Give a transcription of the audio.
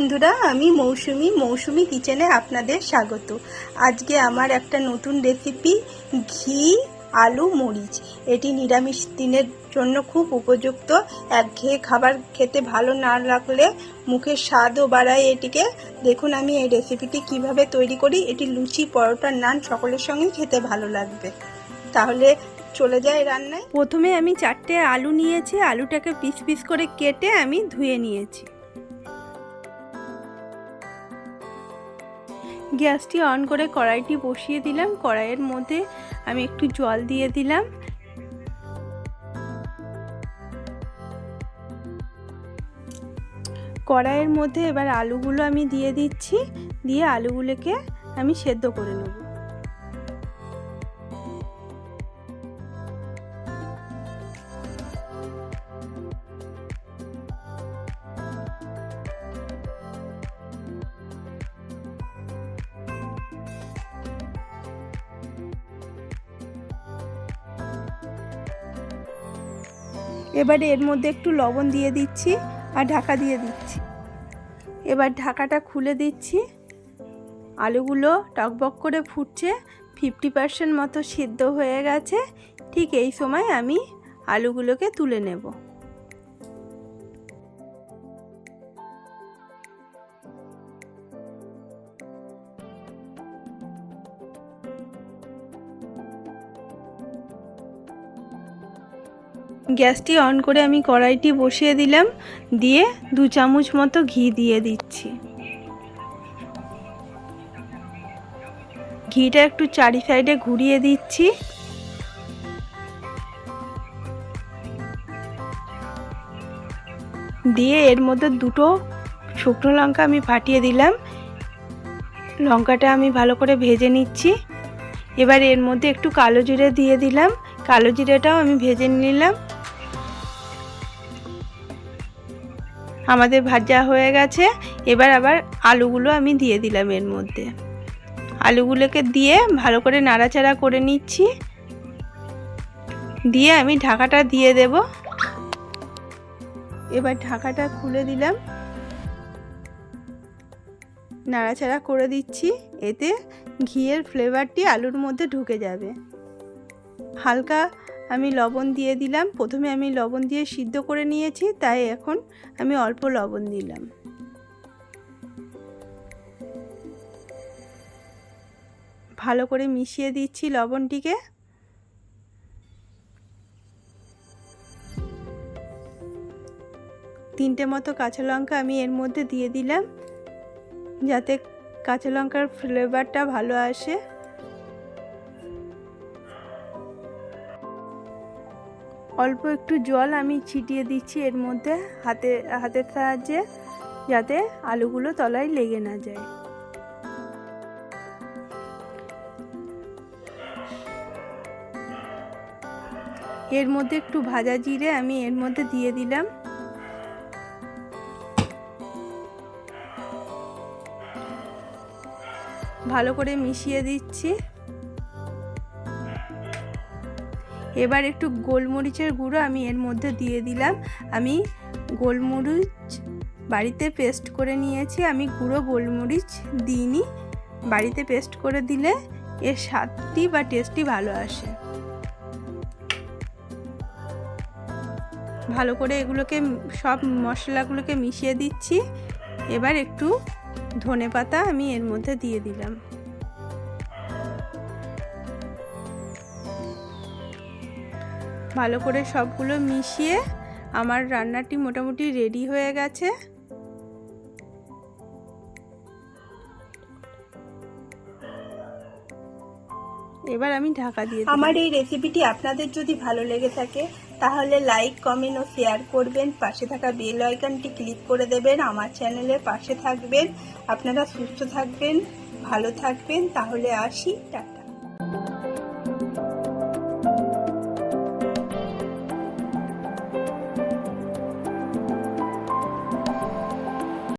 বন্ধুরা, আমি মৌসুমি মৌসুমি কিচেনে আপনাদের স্বাগত। আজকে আমার একটা নতুন রেসিপি, ঘি, আলু, মরিচ। এটি নিরামিষ দিনের জন্য খুব উপযুক্ত। একঘেয়ে খাবার খেতে ভালো না লাগলে মুখের স্বাদও বাড়ায় এটিকে। দেখুন আমি এই রেসিপিটি কীভাবে তৈরি করি। এটি লুচি, পরোটা, নান সকলের সঙ্গে খেতে ভালো লাগবে। তাহলে চলে যায় রান্নায়। প্রথমে আমি চারটে আলু নিয়েছি। আলুটাকে পিস পিস করে কেটে আমি ধুয়ে নিয়েছি। গ্যাসটি অন করে কড়াইটি বসিয়ে দিলাম। কড়াইয়ের মধ্যে আমি একটু জল দিয়ে দিলাম। কড়াইয়ের মধ্যে এবার আলুগুলো আমি দিয়ে দিচ্ছি। দিয়ে আলুগুলোকে আমি সেদ্ধ করে নেব। এবারে এর মধ্যে একটু লবণ দিয়ে দিচ্ছি আর ঢাকা দিয়ে দিচ্ছি। এবার ঢাকাটা খুলে দিচ্ছি। আলুগুলো টকবক করে ফুটছে ফিফটি পার্সেন্ট মতো সিদ্ধ হয়ে গেছে। ঠিক এই সময় আমি আলুগুলোকে তুলে নেব। গ্যাসটি অন করে আমি কড়াইটি বসিয়ে দিলাম, দিয়ে দু চামচ মতো ঘি দিয়ে দিচ্ছি। ঘিটা একটু চারি সাইডে ঘুরিয়ে দিচ্ছি। দিয়ে এর মধ্যে দুটো শুকনো লঙ্কা আমি ফাটিয়ে দিলাম। লঙ্কাটা আমি ভালো করে ভেজে নিচ্ছি। এবার এর মধ্যে একটু কালো জিরে দিয়ে দিলাম। কালো জিরেটাও আমি ভেজে নিলাম। আমাদের ভাজা হয়ে গেছে। এবার আবার আলুগুলো আমি দিয়ে দিলাম এর মধ্যে। আলুগুলোকে দিয়ে ভালো করে নাড়াচাড়া করে নিচ্ছি। দিয়ে আমি ঢাকাটা দিয়ে দেব। এবার ঢাকাটা খুলে দিলাম। নাড়াচাড়া করে দিচ্ছি। এতে ঘিয়ের ফ্লেভারটি আলুর মধ্যে ঢুকে যাবে। হালকা আমি লবণ দিয়ে দিলাম। প্রথমে আমি লবণ দিয়ে সিদ্ধ করে নিয়েছি, তাই এখন আমি অল্প লবণ দিলাম। ভালো করে মিশিয়ে দিচ্ছি লবণটিকে। তিনটে মতো কাঁচা লঙ্কা আমি এর মধ্যে দিয়ে দিলাম, যাতে কাঁচা লঙ্কার ফ্লেভারটা ভালো আসে। অল্প একটু জল আমি ছিটিয়ে দিচ্ছি এর মধ্যে হাতে, হাতের সাহায্যে যাতে আলুগুলো তলায় লেগে না যায়। এর মধ্যে একটু ভাজা জিরে আমি এর মধ্যে দিয়ে দিলাম। ভালো করে মিশিয়ে দিচ্ছি। এবার একটু গোলমরিচের গুঁড়ো আমি এর মধ্যে দিয়ে দিলাম। আমি গোলমরিচ বাড়িতে পেস্ট করে নিয়েছি। আমি গুঁড়ো গোলমরিচ দিইনি। বাড়িতে পেস্ট করে দিলে এর স্বাদটি বা টেস্টটি ভালো আসে। ভালো করে এগুলোকে সব মশলাগুলোকে মিশিয়ে দিচ্ছি। এবার একটু ধনে পাতা আমি এর মধ্যে দিয়ে দিলাম। ভালো করে সবগুলো মিশিয়ে আমার রান্নাটি মোটামুটি রেডি হয়ে গেছে। এবার আমি ঢাকা দিয়ে আমার এই রেসিপিটি আপনাদের যদি ভালো লেগে থাকে, তাহলে লাইক কমেন্ট ও শেয়ার করবেন। পাশে থাকা বেল আইকনটি ক্লিক করে দেবেন। আমার চ্যানেলের পাশে থাকবেন। আপনারা সুস্থ থাকবেন, ভালো থাকবেন। তাহলে আসি, টাটা।